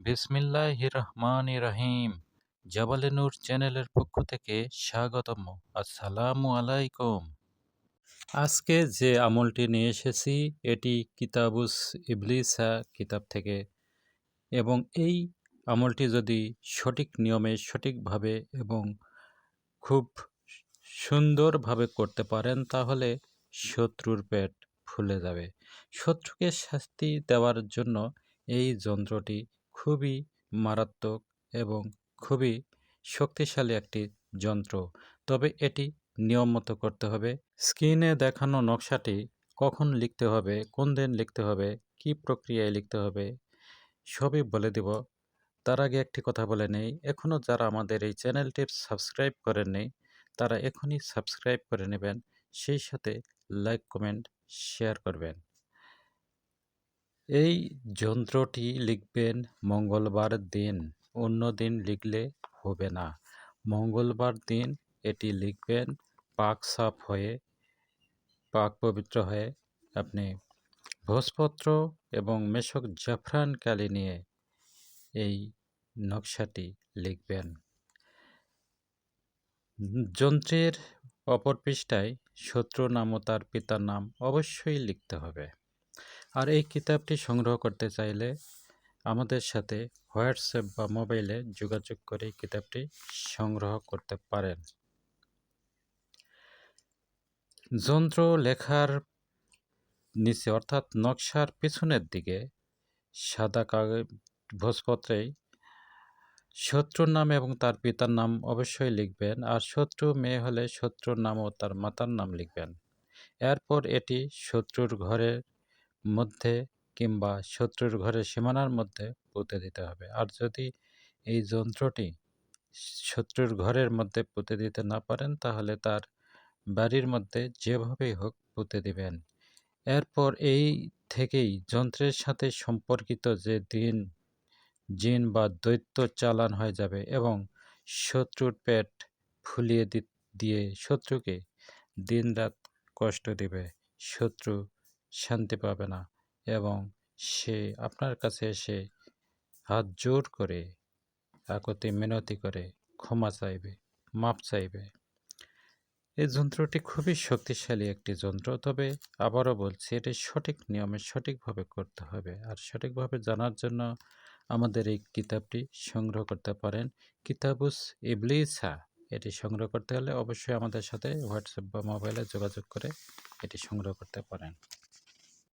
বিসমিল্লাহ রহমান রহিম জাবালে নূর চ্যানেলের পক্ষ থেকে স্বাগতম। আসসালামু আলাইকুম। আজকে যে আমলটি নিয়ে এসেছি, এটি কিতাবুস ইবলিসা কিতাব থেকে। এবং এই আমলটি যদি সঠিক নিয়মে, সঠিকভাবে এবং খুব সুন্দরভাবে করতে পারেন, তাহলে শত্রুর পেট ফুলে যাবে। শত্রুকে শাস্তি দেওয়ার জন্য এই যন্ত্রটি খুবই মারাত্মক এবং খুবই শক্তিশালী একটি যন্ত্র। তবে এটি নিয়ম মতো করতে হবে। স্ক্রিনে দেখানো নকশাটি কখন লিখতে হবে, কোন দিন লিখতে হবে, কি প্রক্রিয়ায় লিখতে হবে, সবই বলে দেব। তার আগে একটি কথা বলে নেই এখনও যারা আমাদের এই চ্যানেলটির সাবস্ক্রাইব করেননি, তারা এখনই সাবস্ক্রাইব করে নেবেন, সেই সাথে লাইক, কমেন্ট, শেয়ার করবেন। এই যন্ত্রটি লিখবেন মঙ্গলবার দিন, অন্য দিন লিখলে হবে না। মঙ্গলবার দিন এটি লিখবেন, পাক সাফ হয়ে, পাক পবিত্র হয়ে আপনি ভোজপত্র এবং মেশক জাফরান কালি নিয়ে এই নকশাটি লিখবেন। যন্ত্রের অপর পৃষ্ঠায় শত্রু নাম ও তার পিতার নাম অবশ্যই লিখতে হবে। আর এই কিতাবটি সংগ্রহ করতে চাইলে আমাদের সাথে হোয়াটসঅ্যাপ বা মোবাইলে যোগাযোগ করে কিতাবটি সংগ্রহ করতে পারেন। যন্ত্র লেখার নিচে অর্থাৎ নকশার পিছনের দিকে সাদা কাগজ ভোজপত্রেই শত্রুর নাম এবং তার পিতার নাম অবশ্যই লিখবেন আর শত্রু মেয়ে হলে শত্রুর নাম ও তার মাতার নাম লিখবেন। এরপর এটি শত্রুর ঘরের মধ্যে কিংবা শত্রুর ঘরের সীমানার মধ্যে পুঁতে দিতে হবে। আর যদি এই যন্ত্রটি শত্রুর ঘরের মধ্যে পুঁতে দিতে না পারেন, তাহলে তার বাড়ির মধ্যে যেভাবেই হোক পুঁতে দিবেন। এরপর এই থেকেই যন্ত্রের সাথে সম্পর্কিত যে দিন, জিন বা দৈত্য চালান হয়ে যাবে এবং শত্রুর পেট ফুলিয়ে দিয়ে শত্রুকে দিনরাত কষ্ট দিবে। শত্রু শান্তি পাবে না এবং সে আপনার কাছে এসে হাত জোর করে আকতি মিনতি করে, ক্ষমা চাইবে, মাপ চাইবে। এই যন্ত্রটি খুবই শক্তিশালী একটি যন্ত্র, তবে আবারও বলছি, এটি সঠিক নিয়মে সঠিকভাবে করতে হবে। আর সঠিকভাবে জানার জন্য আমাদের এই কিতাবটি সংগ্রহ করতে পারেন। কিতাবুস ইবলিসা, এটি সংগ্রহ করতে হলে অবশ্যই আমাদের সাথে হোয়াটসঅ্যাপ বা মোবাইলে যোগাযোগ করে এটি সংগ্রহ করতে পারেন।